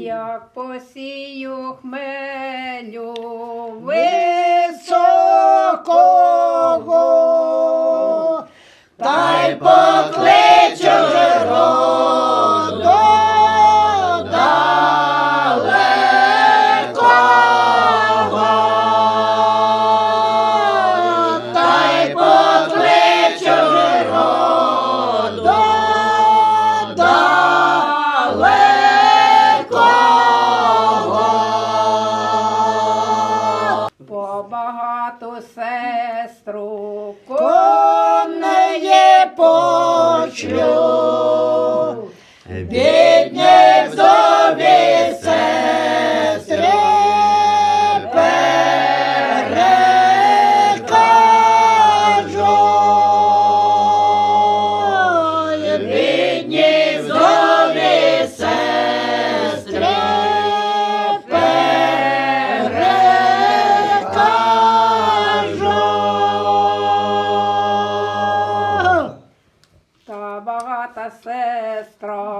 Як посію хмелю високого, та й по Lord. брата, сестра.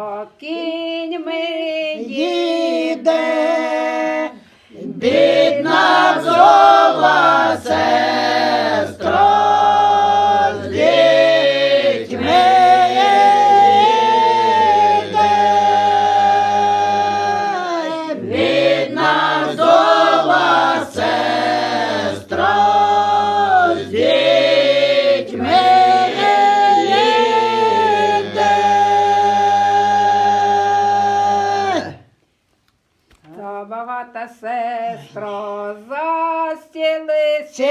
Коза стілила,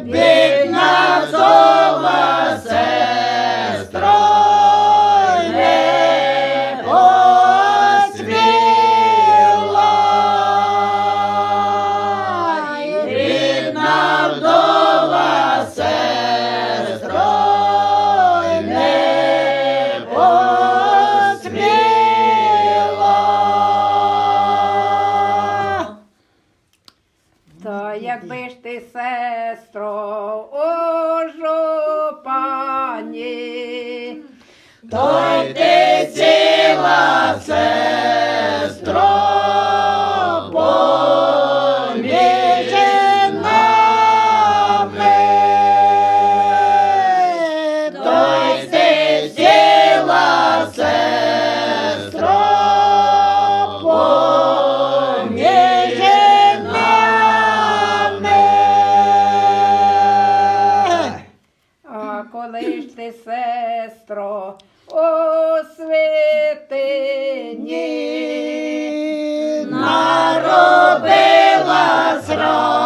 бідна зо. якби ж ти, сестро, ожо пані, то й ти ціла все. О святині наробила зра.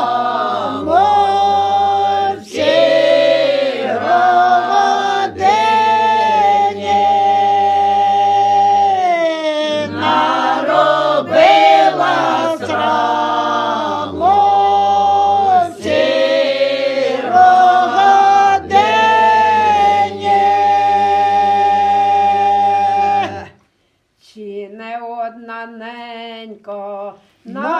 No.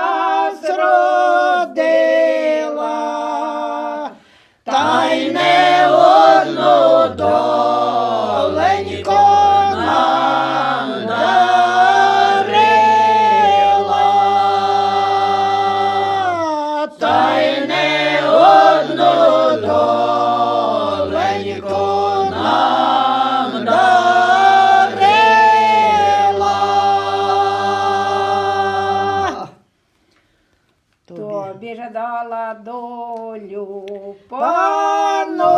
долю панувати,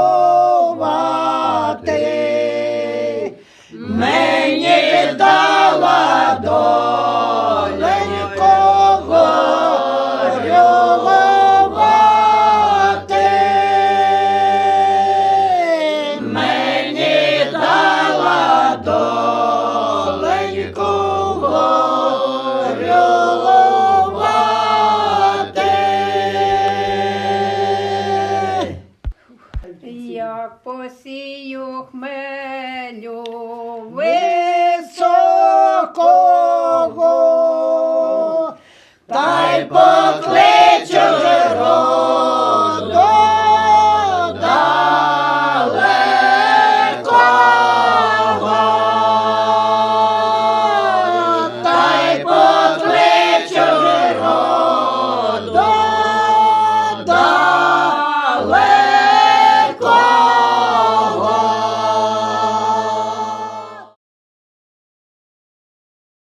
мені дала долю. посію хмелю.